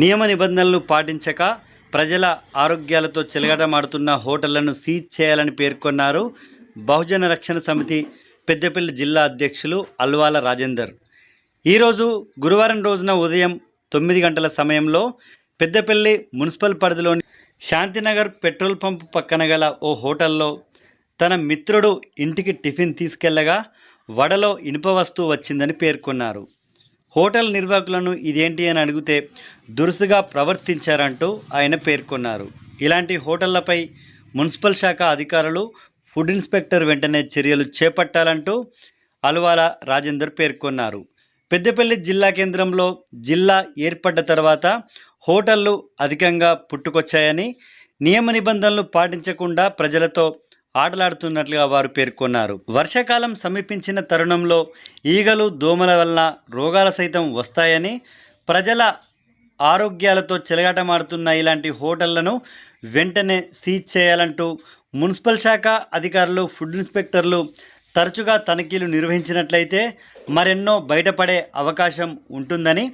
నియమ నిబంధనలు పాటించక ప్రజల ఆరోగ్యాలతో చెలగాటమాడుతున్న హోటళ్ళను సీజ్ చేయాలని పేర్కొన్నారు బహుజన రక్షణ సమితి పెద్దపల్లి జిల్లా అధ్యక్షులు అల్వాల రాజేందర్. ఈరోజు గురువారం రోజున ఉదయం తొమ్మిది గంటల సమయంలో పెద్దపల్లి మున్సిపల్ పరిధిలోని శాంతినగర్ పెట్రోల్ పంప్ పక్కన గల ఓ హోటల్లో తన మిత్రుడు ఇంటికి టిఫిన్ తీసుకెళ్ళగా వడలో ఇనుప వస్తువు వచ్చిందని పేర్కొన్నారు. హోటల్ నిర్వాహకులను ఇదేంటి అని అడిగితే దురుసుగా ప్రవర్తించారంటూ ఆయన పేర్కొన్నారు. ఇలాంటి హోటళ్ళపై మున్సిపల్ శాఖ అధికారులు ఫుడ్ ఇన్స్పెక్టర్ వెంటనే చర్యలు చేపట్టాలంటూ అలవాల రాజేందర్ పేర్కొన్నారు. పెద్దపల్లి జిల్లా కేంద్రంలో జిల్లా ఏర్పడ్డ తర్వాత హోటళ్ళు అధికంగా పుట్టుకొచ్చాయని నియమ నిబంధనలు పాటించకుండా ప్రజలతో ఆటలాడుతున్నట్లుగా వారు పేర్కొన్నారు. వర్షాకాలం సమీపించిన తరుణంలో ఈగలు దోమల వల్ల రోగాలు సైతం వస్తాయని ప్రజల ఆరోగ్యాలతో చెలగాటమాడుతున్న ఇలాంటి హోటళ్ళను వెంటనే సీజ్ చేయాలంటూ మున్సిపల్ శాఖ అధికారులు ఫుడ్ ఇన్స్పెక్టర్లు తరచుగా తనిఖీలు నిర్వహించినట్లయితే మరెన్నో బయటపడే అవకాశం ఉంటుందని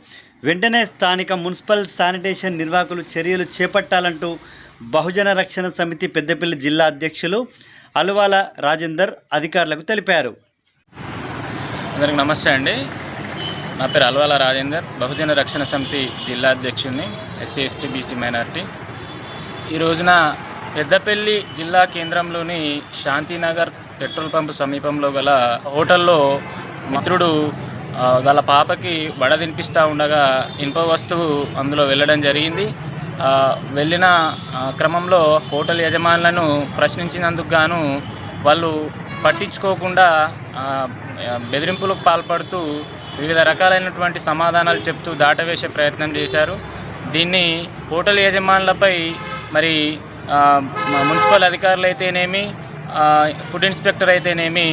వెంటనే స్థానిక మున్సిపల్ శానిటేషన్ నిర్వాహకులు చర్యలు చేపట్టాలంటూ బహుజన రక్షణ సమితి పెద్దపల్లి జిల్లా అధ్యక్షులు అలువాల రాజేందర్ అధికారులకు తెలిపారు. అందరికి నమస్తే అండి. నా పేరు అల్వాల రాజేందర్ బహుజన రక్షణ సమితి జిల్లా అధ్యక్షుడిని ఎస్సీ ఎస్టీ బీసీ మైనార్టీ. ఈ రోజున పెద్దపల్లి జిల్లా కేంద్రంలోని శాంతినగర్ పెట్రోల్ పంప్ సమీపంలో గల హోటల్లో మిత్రుడు వాళ్ళ పాపకి వడ తినిపిస్తూ ఉండగా ఇనుప వస్తువు అందులో వెళ్ళడం జరిగింది. వెళ్ళిన క్రమంలో హోటల్ యజమానులను ప్రశ్నించినందుకు గాను వాళ్ళు పట్టించుకోకుండా బెదిరింపులకు పాల్పడుతూ వివిధ రకాలైనటువంటి సమాధానాలు చెప్తూ దాటవేసే ప్రయత్నం చేశారు. దీన్ని హోటల్ యజమానులపై మరి మున్సిపల్ అధికారులు అయితేనేమి ఫుడ్ ఇన్స్పెక్టర్ అయితేనేమి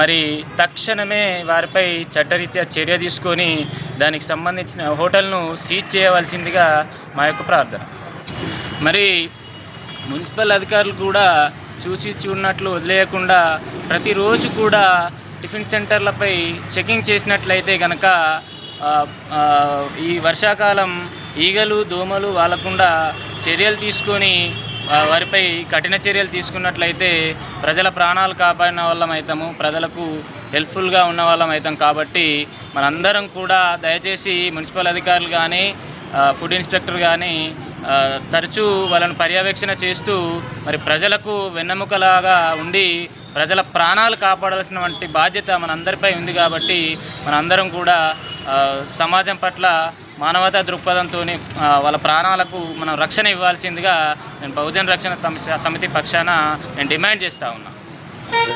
మరి తక్షణమే వారిపై చట్టరీత్యా చర్య తీసుకొని దానికి సంబంధించిన హోటల్ను సీజ్ చేయవలసిందిగా మా యొక్క ప్రార్థన. మరి మున్సిపల్ అధికారులు కూడా చూసి చూడనట్లు వదిలేయకుండా ప్రతిరోజు కూడా టిఫిన్ సెంటర్లపై చెకింగ్ చేసినట్లయితే కనుక ఈ వర్షాకాలం ఈగలు దోమలు వాలకుండా చర్యలు తీసుకొని వారిపై కఠిన చర్యలు తీసుకున్నట్లయితే ప్రజల ప్రాణాలు కాపాడిన వాళ్ళం అవుతాము ప్రజలకు హెల్ప్ఫుల్గా ఉన్న వాళ్ళం అవుతాం కాబట్టి మనందరం కూడా దయచేసి మున్సిపల్ అధికారులు కానీ ఫుడ్ ఇన్స్పెక్టర్ కానీ తరచూ వాళ్ళని పర్యవేక్షణ చేస్తూ మరి ప్రజలకు వెన్నెముకలాగా ఉండి ప్రజల ప్రాణాలు కాపాడాల్సినటువంటి బాధ్యత మనందరిపై ఉంది కాబట్టి మనందరం కూడా సమాజం పట్ల మానవతా దృక్పథంతో వాళ్ళ ప్రాణాలకు మనం రక్షణ ఇవ్వాల్సిందిగా నేను బహుజన రక్షణ సమితి- సమితి పక్షాన నేను డిమాండ్ చేస్తూ ఉన్నా.